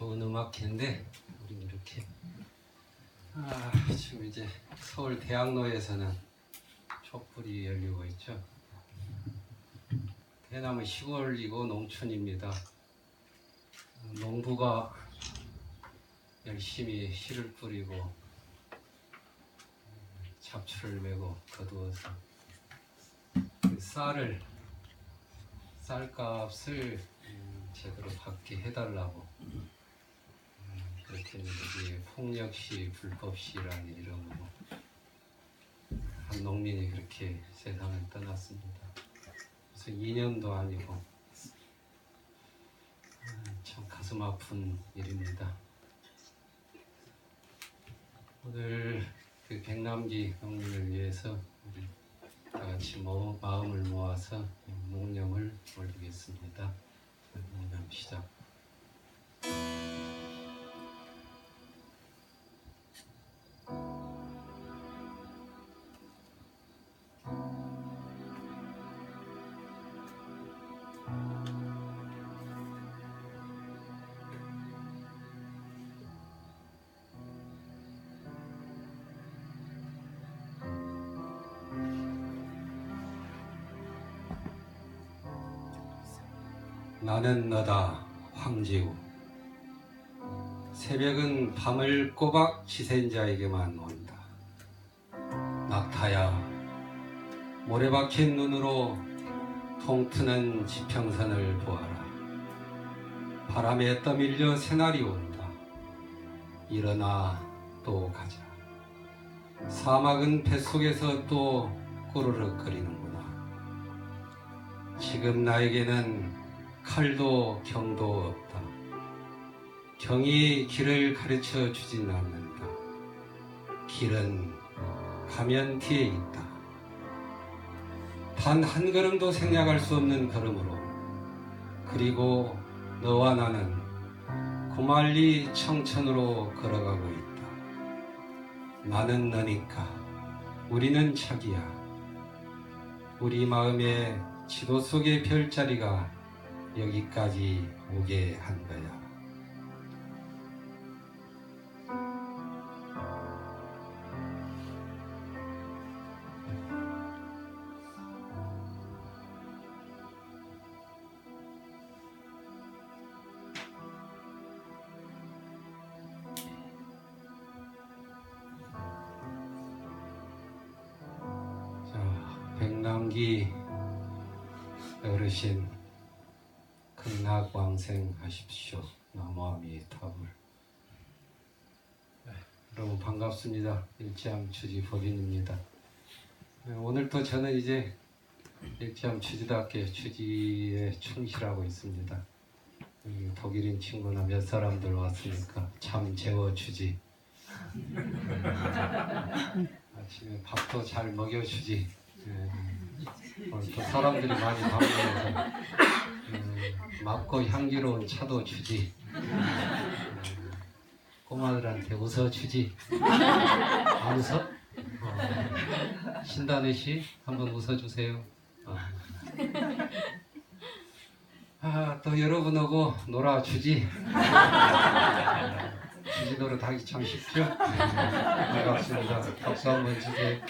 좋은 음악회인데 우리 이렇게 아, 지금 이제 서울 대학로에서는 촛불이 열리고 있죠. 대남은 시골이고 농촌입니다. 농부가 열심히 씨를 뿌리고 잡초를 메고 거두어서 그 쌀을 쌀값을 음, 제대로 받게 해달라고 음, 그렇게 이제 폭력시 불법시라는 이름으로 한 농민이 그렇게 세상을 떠났습니다. 그래서 2년도 아니고 음, 참 가슴 아픈 일입니다. 오늘 그 백남기 농민을 위해서 우리 다 같이 모, 마음을 모아서 묵념을 올리겠습니다. 묵념 시작. 나는 너다 황제우 새벽은 밤을 꼬박 지샌 자에게만 온다. 낙타야 모래 박힌 눈으로 통트는 지평선을 보아라. 바람에 떠밀려 새날이 온다. 일어나 또 가자. 사막은 뱃속에서 또 꾸르륵거리는구나. 지금 나에게는 칼도 경도 없다. 경이 길을 가르쳐 주진 않는다. 길은 가면 뒤에 있다. 단 한 걸음도 생략할 수 없는 걸음으로 그리고 너와 나는 고말리 청천으로 걸어가고 있다. 나는 너니까 우리는 자기야. 우리 마음의 지도 속의 별자리가 여기까지 오게 한 거야. 자, 백남기 어르신 극락왕생하십시오. 나무아미타불. 네, 여러분 반갑습니다. 일지암 주지 법인입니다. 네, 오늘도 저는 이제 일지암 주지답게 주지에 충실하고 있습니다. 독일인 친구나 몇 사람들 왔으니까 참 재워 주지. 아침에 밥도 잘 먹여주지. 네. 또 사람들이 많이 방문해서 음, 맑고 향기로운 차도 주지. 음, 꼬마들한테 웃어주지. 안 웃어? 어. 신다네 씨 한번 웃어주세요. 어. 아, 또 여러분하고 놀아주지. 주지 노릇 하기 참 쉽죠? 네, 반갑습니다. 박수 한번 주세요.